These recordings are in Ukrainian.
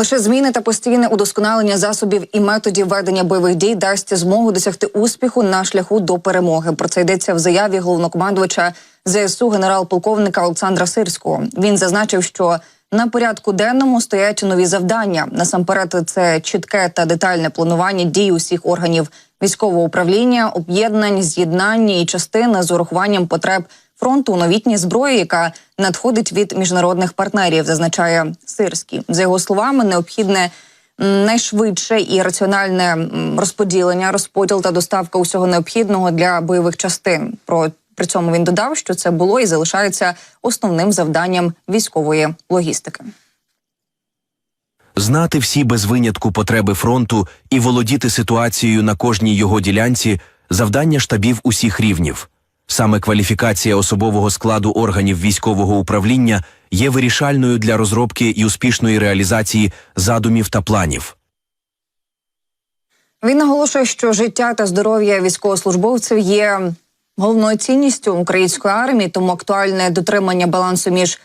Лише зміни та постійне удосконалення засобів і методів ведення бойових дій дасть змогу досягти успіху на шляху до перемоги. Про це йдеться в заяві головнокомандувача ЗСУ генерал-полковника Олександра Сирського. Він зазначив, що на порядку денному стоять нові завдання. Насамперед, це чітке та детальне планування дій усіх органів військового управління, об'єднань, з'єднання і частини з урахуванням потреб фронту у новітній зброї, яка надходить від міжнародних партнерів, зазначає Сирський. За його словами, необхідне найшвидше і раціональне розподілення, розподіл та доставка усього необхідного для бойових частин. Про при цьому він додав, що це було і залишається основним завданням військової логістики. знати всі без винятку потреби фронту і володіти ситуацією на кожній його ділянці завдання штабів усіх рівнів. Саме кваліфікація особового складу органів військового управління є вирішальною для розробки і успішної реалізації задумів та планів. Він наголошує, що життя та здоров'я військовослужбовців є головною цінністю української армії, тому актуальне дотримання балансу між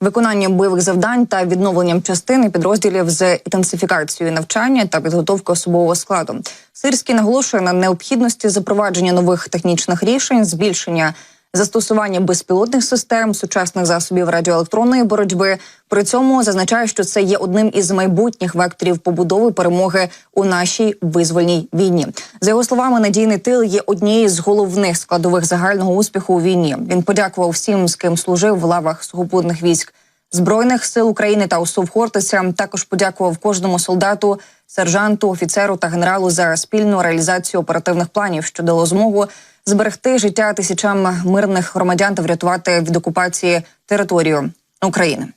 виконанням бойових завдань та відновленням частини підрозділів з інтенсифікацією навчання та підготовки особового складу. Сирський наголошує на необхідності запровадження нових технічних рішень, збільшення застосування безпілотних систем, сучасних засобів радіоелектронної боротьби. При цьому зазначає, що це є одним із майбутніх векторів побудови перемоги у нашій визвольній війні. За його словами, надійний тил є однією з головних складових загального успіху у війні. Він подякував всім, з ким служив в лавах сухопутних військ. Збройних сил України та УСУВ Хортиця також подякував кожному солдату, сержанту, офіцеру та генералу за спільну реалізацію оперативних планів, що дало змогу зберегти життя тисячам мирних громадян та врятувати від окупації територію України.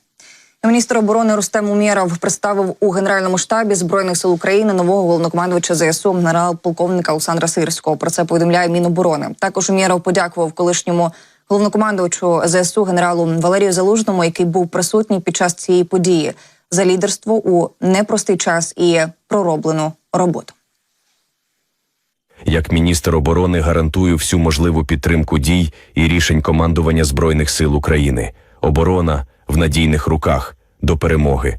Міністр оборони Рустем Умєров представив у генеральному штабі збройних сил України нового головнокомандувача ЗСУ генерал-полковника Олександра Сирського. Про це повідомляє Міноборони. Також Умєров подякував колишньому головнокомандувачу ЗСУ генералу Валерію Залужному, який був присутній під час цієї події за лідерство у непростий час і пророблену роботу. Як міністр оборони гарантую всю можливу підтримку дій і рішень командування Збройних сил України. Оборона в надійних руках до перемоги.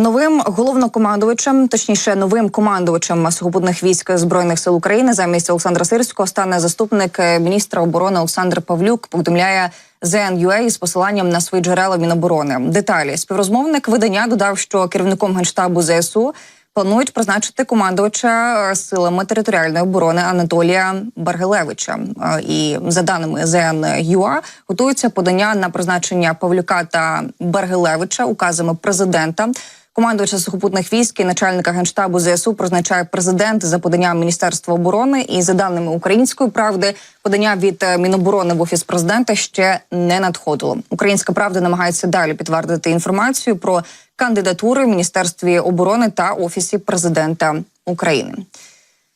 Новим головнокомандувачем, точніше, новим командувачем сухопутних військ збройних сил України замість Олександра Сирського стане заступник міністра оборони Олександр Павлюк. Повідомляє ЗНЮА з посиланням на свої джерела Міноборони. Деталі співрозмовник видання додав, що керівником генштабу ЗСУ планують призначити командувача е, силами територіальної оборони Анатолія Баргелевича. Е, І за даними ЗНЮА, готується подання на призначення Павлюка та Баргелевича указами президента. Командувача сухопутних військ і начальника генштабу ЗСУ призначає президент за поданням Міністерства оборони. І за даними української правди, подання від е, Міноборони в офіс президента ще не надходило. Українська правда намагається далі підтвердити інформацію про кандидатури в міністерстві оборони та офісі президента України.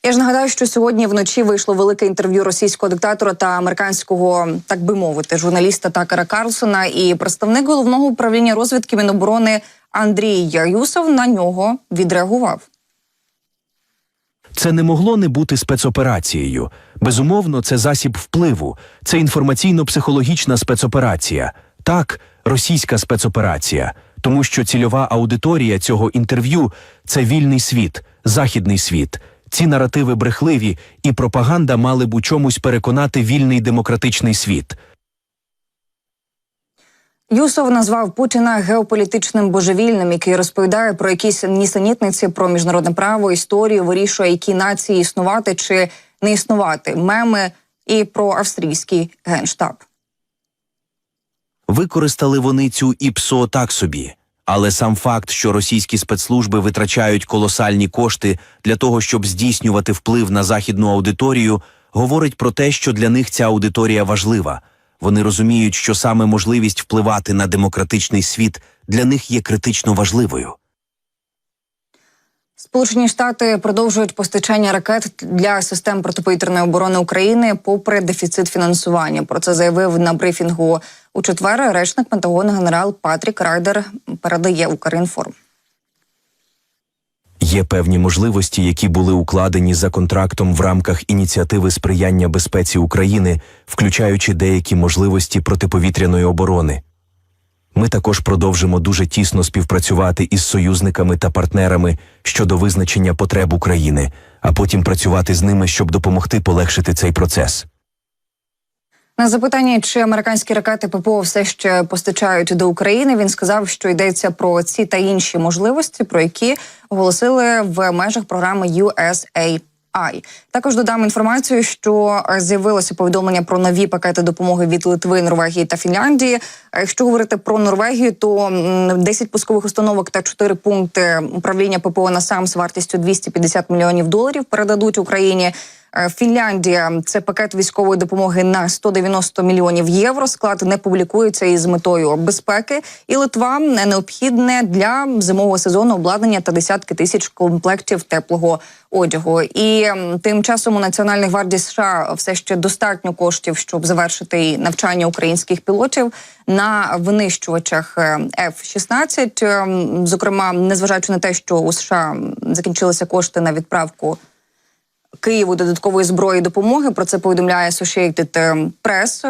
Я ж нагадаю, що сьогодні вночі вийшло велике інтерв'ю російського диктатора та американського, так би мовити, журналіста Такера Карлсона. І представник головного управління розвідки Міноборони Андрій Юсов на нього відреагував. Це не могло не бути спецоперацією. Безумовно, це засіб впливу, це інформаційно-психологічна спецоперація. Так, російська спецоперація, тому що цільова аудиторія цього інтерв'ю це вільний світ, західний світ. Ці наративи брехливі, і пропаганда мали б у чомусь переконати вільний демократичний світ. Юсов назвав Путіна геополітичним божевільним, який розповідає про якісь нісенітниці про міжнародне право, історію, вирішує, які нації існувати чи не існувати, меми і про австрійський генштаб. Використали вони цю ІПСО так собі. Але сам факт, що російські спецслужби витрачають колосальні кошти для того, щоб здійснювати вплив на західну аудиторію, говорить про те, що для них ця аудиторія важлива. Вони розуміють, що саме можливість впливати на демократичний світ для них є критично важливою. Сполучені Штати продовжують постачання ракет для систем протиповітряної оборони України, попри дефіцит фінансування. Про це заявив на брифінгу у четвер речник Пентагону генерал Патрік Райдер. Передає Укрінформ. Є певні можливості, які були укладені за контрактом в рамках ініціативи сприяння безпеці України, включаючи деякі можливості протиповітряної оборони. Ми також продовжимо дуже тісно співпрацювати із союзниками та партнерами щодо визначення потреб України, а потім працювати з ними, щоб допомогти полегшити цей процес. На запитання, чи американські ракети ППО все ще постачають до України, він сказав, що йдеться про ці та інші можливості, про які оголосили в межах програми USAI. Також додам інформацію, що з'явилося повідомлення про нові пакети допомоги від Литви, Норвегії та Фінляндії. Якщо говорити про Норвегію, то м, 10 пускових установок та 4 пункти управління ППО на сам з вартістю 250 мільйонів доларів передадуть Україні. Е, Фінляндія це пакет військової допомоги на 190 мільйонів євро. Склад не публікується із метою безпеки. І Литва необхідне для зимового сезону обладнання та десятки тисяч комплектів теплого одягу. І тим часом у Національній гвардії США все ще достатньо коштів, щоб завершити навчання українських пілотів на винищувачах е, F-16. Ем, Зокрема, незважаючи на те, що у США закінчилися кошти на відправку. Києву додаткової зброї допомоги. Про це повідомляє Associated Press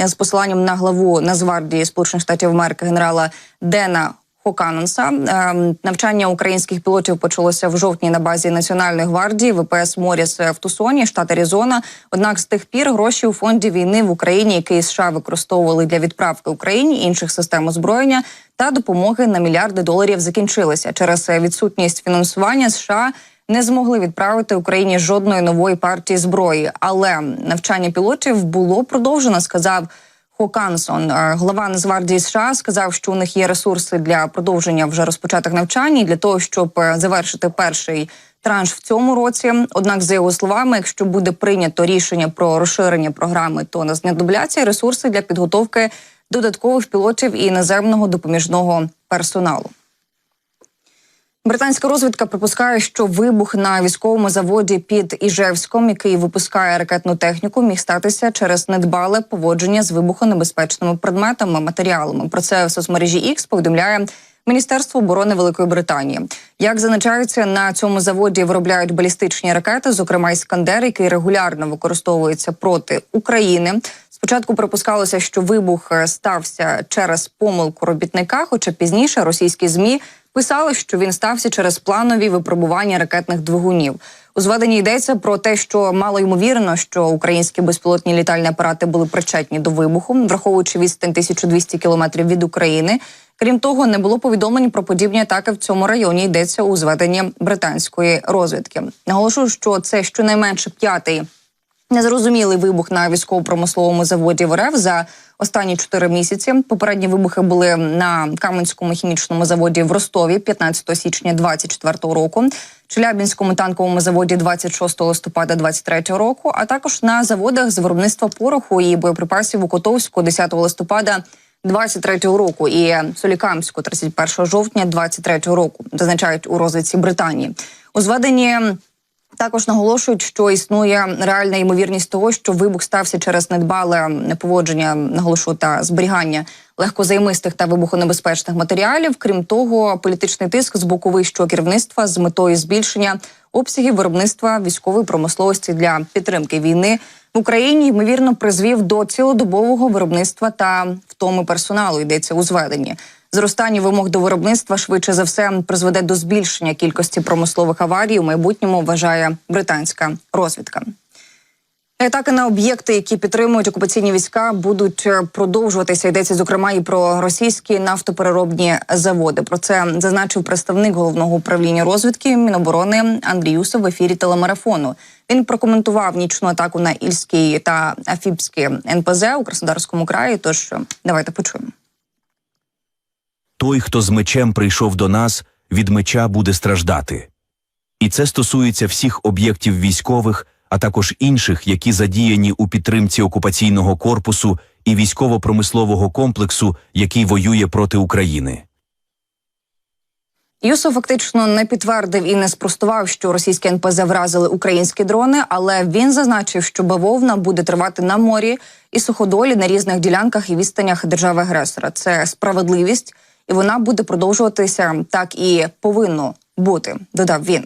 е, з посиланням на главу Нацгвардії Сполучених Штатів Америки генерала Дена. Хоканонса Е, навчання українських пілотів почалося в жовтні на базі Національної гвардії ВПС Моріс в Тусоні, штат Аризона. Однак з тих пір гроші у фонді війни в Україні, які США використовували для відправки Україні інших систем озброєння та допомоги на мільярди доларів, закінчилися через е, відсутність фінансування США не змогли відправити Україні жодної нової партії зброї, але навчання пілотів було продовжено. Сказав Хокансон, Е, глава Нацгвардії США, сказав, що у них є ресурси для продовження вже розпочатих навчань і для того, щоб е, завершити перший транш в цьому році. Однак, за його словами, якщо буде прийнято рішення про розширення програми, то не знадобляться ресурси для підготовки додаткових пілотів і іноземного допоміжного персоналу. Британська розвідка припускає, що вибух на військовому заводі під Іжевськом, який випускає ракетну техніку, міг статися через недбале поводження з вибухонебезпечними предметами, матеріалами. Про це в соцмережі X повідомляє Міністерство оборони Великої Британії. Як зазначається, на цьому заводі виробляють балістичні ракети, зокрема іскандер, який регулярно використовується проти України. Спочатку припускалося, що вибух е, стався через помилку робітника, хоча пізніше російські змі писали, що він стався через планові випробування ракетних двигунів. У зведенні йдеться про те, що мало ймовірно, що українські безпілотні літальні апарати були причетні до вибуху, враховуючи відстань 1200 кілометрів від України. Крім того, не було повідомлень про подібні атаки в цьому районі. Йдеться у зведенні британської розвідки. Наголошую, що це щонайменше п'ятий Незрозумілий вибух на військово-промисловому заводі в РФ за останні чотири місяці. Попередні вибухи були на Каменському хімічному заводі в Ростові 15 січня 24 року, Челябінському танковому заводі 26 листопада 23 року, а також на заводах з виробництва пороху і боєприпасів у Котовську 10 листопада 23 року і Солікамську 31 жовтня 23 року, зазначають у розвідці Британії. У зведенні також наголошують, що існує реальна ймовірність того, що вибух стався через недбале поводження наголошую та зберігання легкозаймистих та вибухонебезпечних матеріалів. Крім того, політичний тиск з боку вищого керівництва з метою збільшення обсягів виробництва військової промисловості для підтримки війни в Україні ймовірно призвів до цілодобового виробництва та втоми персоналу. Йдеться у зведенні. Зростання вимог до виробництва швидше за все призведе до збільшення кількості промислових аварій у майбутньому. Вважає британська розвідка. Атаки на об'єкти, які підтримують окупаційні війська, будуть е, продовжуватися. Йдеться зокрема і про російські нафтопереробні заводи. Про це зазначив представник головного управління розвідки Міноборони Андрій Юсов в ефірі телемарафону. Він прокоментував нічну атаку на Ільський та Афіпський НПЗ у Краснодарському краї. Тож е, давайте почуємо. Той, хто з мечем прийшов до нас, від меча буде страждати. І це стосується всіх об'єктів військових, а також інших, які задіяні у підтримці окупаційного корпусу і військово-промислового комплексу, який воює проти України. Юсов фактично не підтвердив і не спростував, що російські НПЗ вразили українські дрони, але він зазначив, що бавовна буде тривати на морі і суходолі на різних ділянках і відстанях держави агресора. Це справедливість, і вона буде продовжуватися так і повинно бути. Додав він.